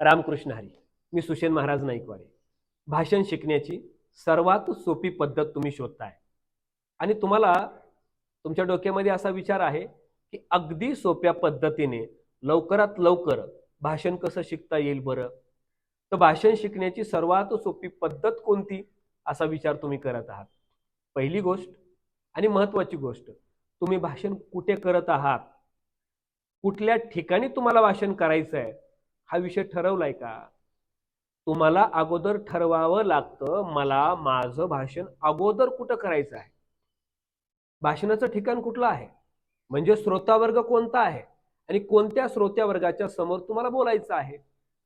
रामकृष्ण हरी. मी सुशेन महाराज नाईकवाडे. भाषण शिकण्याची सर्वात सोपी पद्धत तुम्ही शोधताय. आणि तुम्हाला तुमच्या डोक्यामध्ये असा विचार आहे की अगदी सोप्या पद्धतीने लवकरात लवकर भाषण कसं शिकता येईल बरं? तर भाषण शिकण्याची सर्वात सोपी पद्धत कोणती? असा विचार तुम्ही करत आहात. पहिली गोष्ट आणि महत्त्वाची गोष्ट तुम्ही भाषण कुठे करत आहात? कुठल्या ठिकाणी तुम्हाला भाषण करायचं आहे हा विषय ठरवलाय का? तुम्हाला अगोदर ठरवावं लागतं मला माझं भाषण अगोदर कुठं करायचं आहे? भाषणाचं ठिकाण कुठलं आहे? म्हणजे श्रोतावर्ग कोणता आहे? आणि कोणत्या श्रोत्यावर्गाच्या समोर तुम्हाला बोलायचं आहे?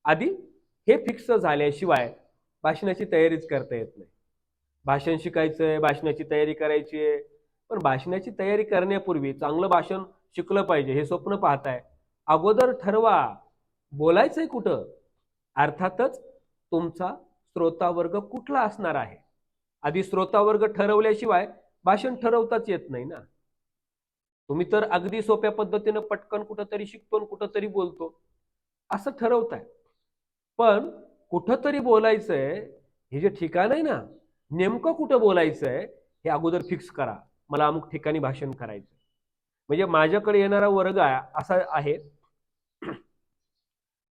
आधी हे फिक्स झाल्याशिवाय भाषणाची तयारीच करता येत नाही. भाषण शिकायचंय भाषणाची तयारी करायची आहे पण भाषणाची तयारी करण्यापूर्वी चांगलं भाषण शिकलं पाहिजे हे स्वप्न पाहताय. अगोदर ठरवा. बोलायचंय कुठं? अर्थातच तुमचा श्रोतावर्ग कुठला असणार आहे? आधी श्रोतावर्ग ठरवल्याशिवाय भाषण ठरवताच येत नाही ना. तुम्ही तर अगदी सोप्या पद्धतीनं पटकन कुठंतरी शिकतो कुठंतरी बोलतो. असं ठरवताय. पण कुठंतरी बोलायचंय हे जे ठिकाण आहे ना नेमकं कुठं बोलायचंय हे अगोदर फिक्स करा. मला अमुक ठिकाणी भाषण करायचं म्हणजे माझ्याकडे येणारा वर्ग आहे असा आहे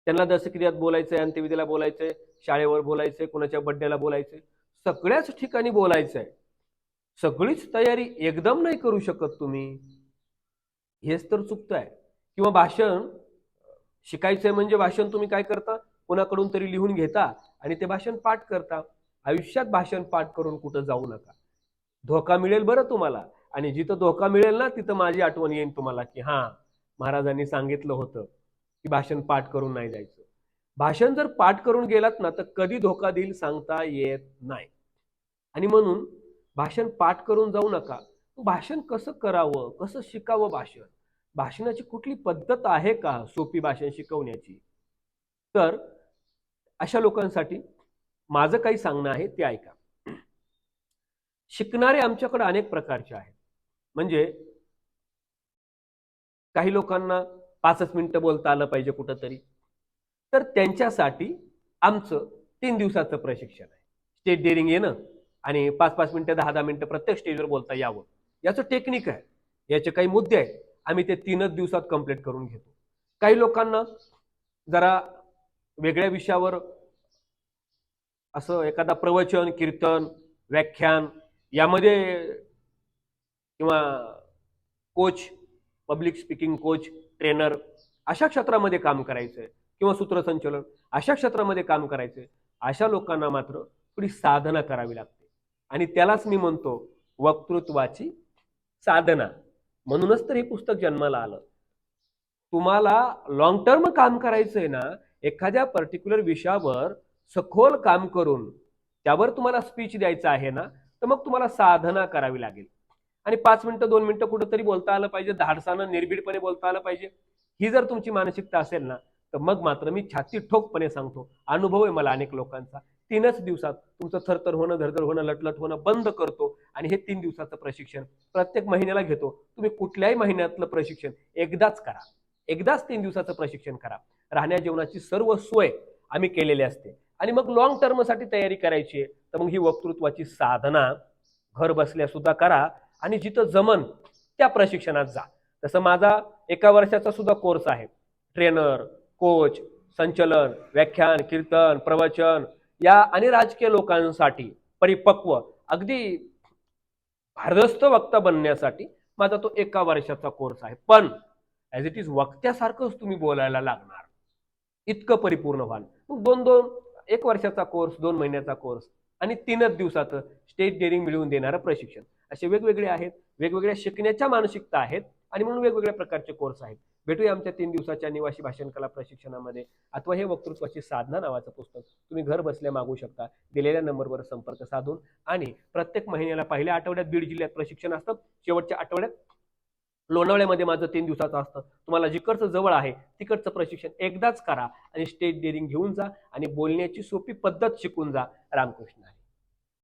त्यांना दशक्रियात बोलायचंय अंत्यविधीला बोलायचंय शाळेवर बोलायचंय कुणाच्या बड्डेला बोलायचंय. सगळ्याच ठिकाणी बोलायचंय. सगळीच तयारी एकदम नाही करू शकत तुम्ही. हेच तर चुकतंय. किंवा भाषण शिकायचंय म्हणजे भाषण तुम्ही काय करता? कोणाकडून तरी लिहून घेता आणि ते भाषण पाठ करता. आयुष्यात भाषण पाठ करून कुठं जाऊ नका. धोका मिळेल बरं तुम्हाला. आणि जिथं धोका मिळेल ना तिथं माझी आठवण येईल तुम्हाला की हा महाराजांनी सांगितलं होतं. की भाषण पाठ करून नाही जायचं. भाषण जर पाठ करून गेलात ना तर कधी धोका देईल सांगता येत नाही. आणि म्हणून भाषण पाठ करून जाऊ नका. भाषण कसं करावं कसं शिकावं भाषण? भाषणाची कुठली पद्धत आहे का सोपी भाषण शिकवण्याची? तर अशा लोकांसाठी माझं काही सांगणं आहे ते ऐका. शिकणारे आमच्याकडे अनेक प्रकारचे आहेत. म्हणजे काही लोकांना पाचच मिनिटं बोलता आलं पाहिजे कुठंतरी. तर त्यांच्यासाठी आमचं तीन दिवसाचं प्रशिक्षण आहे. स्टेज डेअरिंग येणं आणि पाच पाच मिनिटं दहा दहा मिनिटं प्रत्येक स्टेजवर बोलता यावं. याचं टेक्निक आहे. याचे काही मुद्दे आहेत. आम्ही ते तीनच दिवसात कंप्लीट करून घेतो. काही लोकांना जरा वेगळ्या विषयावर असं एखादा प्रवचन कीर्तन व्याख्यान यामध्ये किंवा coach public speaking coach trainer अशा क्षेत्रामध्ये काम करायचंय किंवा सूत्रसंचलन अशा क्षेत्रामध्ये काम करायचंय अशा लोकांना मात्र थोडी साधना करावी लागते. आणि त्यालाच मी म्हणतो वक्तृत्वाची साधना. म्हणूनच तर हे पुस्तक जन्माला आलं. तुम्हाला लॉंग टर्म काम करायचंय ना एखाद्या पर्टिक्युलर विषयावर सखोल काम करून त्यावर तुम्हाला स्पीच द्यायचं आहे ना तर मग तुम्हाला साधना करावी लागेल. आणि पाच मिनिटं दोन मिनिटं कुठंतरी बोलता आलं पाहिजे धाडसानं निर्भीडपणे बोलता आलं पाहिजे. ही जर तुमची मानसिकता असेल ना तर मग मात्र मी छाती ठोकपणे सांगतो अनुभव आहे मला अनेक लोकांचा. तीनच दिवसात तुमचं थरथर होणं धरधर होणं लटलट होणं बंद करतो आणि हे तीन दिवसाचं प्रशिक्षण. प्रत्येक महिन्याला घेतो. तुम्ही कुठल्याही महिन्यातलं प्रशिक्षण एकदाच करा. एकदाच तीन दिवसाचं प्रशिक्षण करा. राहण्या जेवणाची सर्व सोय आम्ही केलेली असते. आणि मग लॉंग टर्मसाठी तयारी करायची आहे. तर मग ही वक्तृत्वाची साधना घर बसल्या सुद्धा करा. आणि जिथं जमन त्या प्रशिक्षणात जा. तसं माझा एका वर्षाचा सुद्धा कोर्स आहे. ट्रेनर कोच संचलन व्याख्यान कीर्तन प्रवचन या आणि राजकीय लोकांसाठी परिपक्व अगदी भारदस्त वक्ता बनण्यासाठी माझा तो एका वर्षाचा कोर्स आहे. पण ॲज इट इज वक्त्यासारखंच तुम्ही बोलायला लागणार. इतकं परिपूर्ण व्हाल. मग दोन दोन एक वर्षाचा कोर्स दोन महिन्याचा कोर्स आणि तीनच दिवसाचं स्टेज डेअरिंग मिळवून देणारं प्रशिक्षण. असे वेगवेगळे आहेत वेगवेगळ्या शिकण्याच्या मानसिकता आहेत आणि म्हणून वेगवेगळ्या प्रकारचे कोर्स आहेत. भेटूया आमच्या तीन दिवसाच्या निवासी भाषण कला प्रशिक्षणामध्ये. अथवा हे वक्तृत्वाची साधना नावाचं पुस्तक. तुम्ही घर बसल्या मागू शकता. दिलेल्या नंबरवर संपर्क साधून आणि प्रत्येक महिन्याला पहिल्या आठवड्यात बीड जिल्ह्यात प्रशिक्षण असतं. शेवटच्या आठवड्यात लोणावळ्यामध्ये माझं तीन दिवसाचं असतं. तुम्हाला जिकडचं जवळ आहे तिकडचं प्रशिक्षण एकदाच करा आणि स्टेज डेअरिंग घेऊन जा आणि बोलण्याची सोपी पद्धत शिकून जा. रामकृष्ण आहे